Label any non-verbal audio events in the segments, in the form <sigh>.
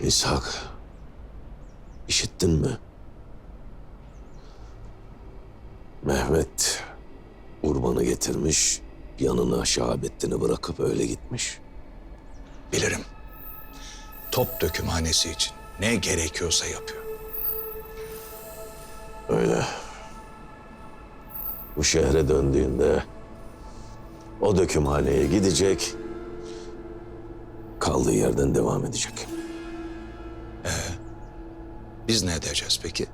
İshak, işittin mi? Mehmet Urban'ı getirmiş, yanına Şahabettin'i bırakıp öyle gitmiş. Bilirim. Top dökümhanesi için ne gerekiyorsa yapıyor. Öyle. Bu şehre döndüğünde o dökümhaneye gidecek, kaldığı yerden devam edecek. <laughs> Biz ne edeceğiz peki?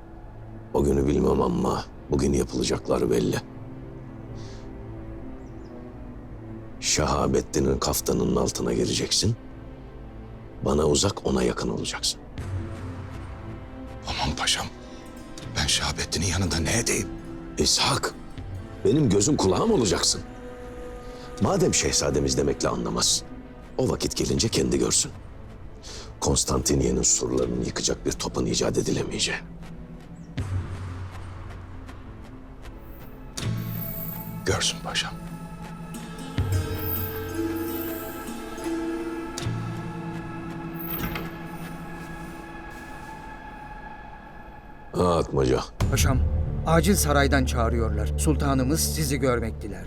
O günü bilmem ama bugün yapılacakları belli. Şahabettin'in kaftanının altına gireceksin. Bana uzak, ona yakın olacaksın. Aman paşam. Ben Şahabettin'in yanında ne edeyim? İshak, benim gözüm kulağım olacaksın. Madem şehzademiz demekle anlamaz, o vakit gelince kendi görsün. Konstantiniye'nin surlarını yıkacak bir topun icat edilemeyeceğini. Görsün paşam. Ha Atmaca, Paşam, acil saraydan çağırıyorlar. Sultanımız sizi görmek diler.